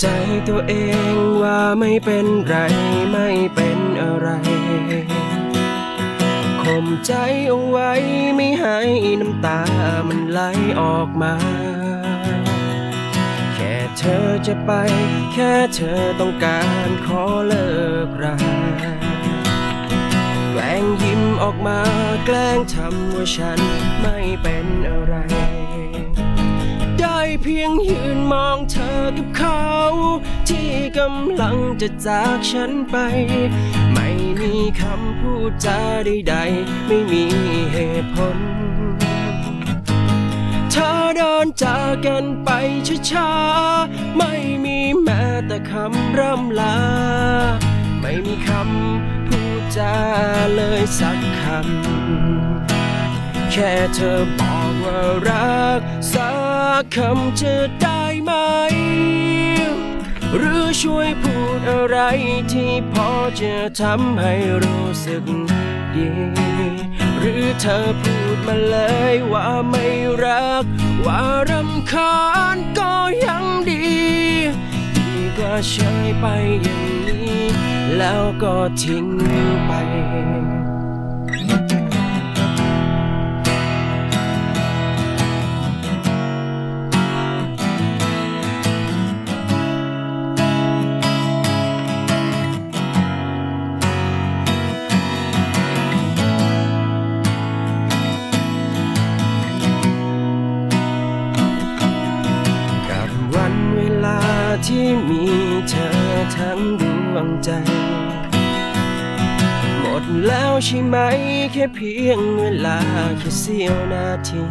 ใจตัวเองว่าไม่เป็นไรไม่เป็นอะไรข่มใจเอาไว้ไม่ให้น้ำตามันไหลออกมา แค่เธอจะไป แค่เธอต้องการขอเลิกราแกล้งยิ้มออกมา แกล้งทำว่าฉันไม่เป็นอะไร เพียงยืนมองเธอกับเขา ที่กำลังจะจากฉันไป ไม่มีคำพูดจาใดๆ ไม่มีเหตุผล เธอเดินจากกันไปช้าๆ ไม่มีแม้แต่คำร่ำลา ไม่มีคำพูดจาเลยสักคำ ค่เธอบอกว่ารัก สักคำจะได้ไหม หรือช่วยพูดอะไรที่พอจะทำให้รู้สึกดี หรือเธอพูดมาเลยว่าไม่รัก ว่ารำคาญก็ยังดี ดีกว่าเฉยไปอย่างนี้ แล้วก็ทิ้งไป ที่มีเธอทั้งดวงใจ หมดแล้วใช่ไหม แค่เพียงเวลาแค่เสี้ยวนาที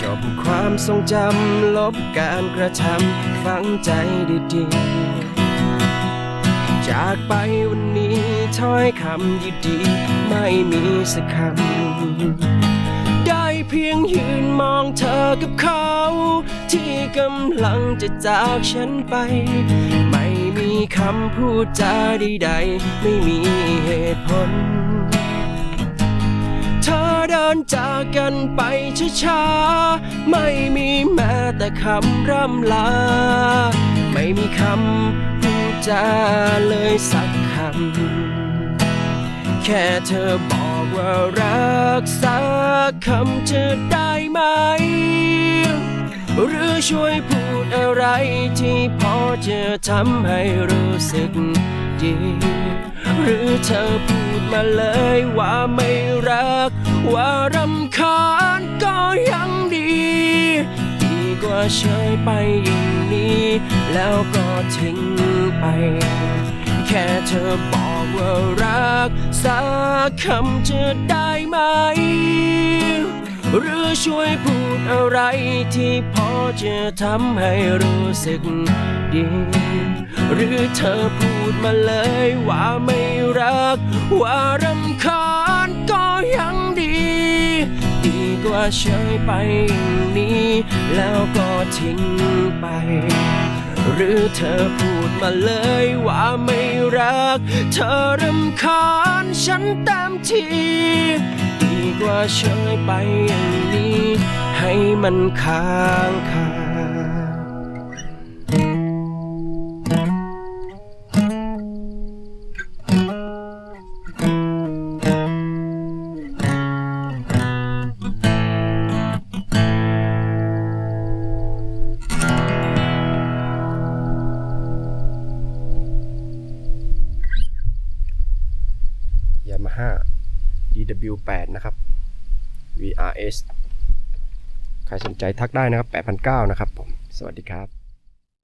จบความทรงจำลบการกระทำฝังใจดีๆ จากไปวันนี้ถ้อยคำดีๆ ไม่มีสักคำ ได้เพียงยืนมองเธอกับเขา ที่กำลังจะจากฉันไป ไม่มีคำพูดจาใดๆ ไม่มีเหตุผล เธอเดินจากกันไปช้าๆ ไม่มีแม้แต่คำร่ำลา ไม่มีคำพูดจาเลยสักคำ แค่เธอบอกว่ารักสักคำจะได้ไหม หรือช่วยพูดอะไรที่พอจะทำให้รู้สึกดี หรือเธอพูดมาเลยว่าไม่รัก ว่ารำคาญก็ยังดี ดีกว่าเฉยไปอย่างนี้ แล้วก็ทิ้งไป แค่เธอบอกว่ารัก สักคำจะได้ไหม หรือช่วยพูดอะไรที่พอจะทำให้รู้สึกดี หรือเธอพูดมาเลยว่าไม่รัก ว่ารำคาญก็ยังดี ดีกว่าเฉยไปอย่างนี้ แล้วก็ทิ้งไป หรือเธอพูดมาเลยว่าไม่รัก เธอรำคาญฉันเต็มทีดี กว่าเฉยไปอย่างนี้ ให้มันค้างคา W8 นะครับ VRS ใครสนใจทักได้นะครับ 8,900 นะครับผม สวัสดีครับ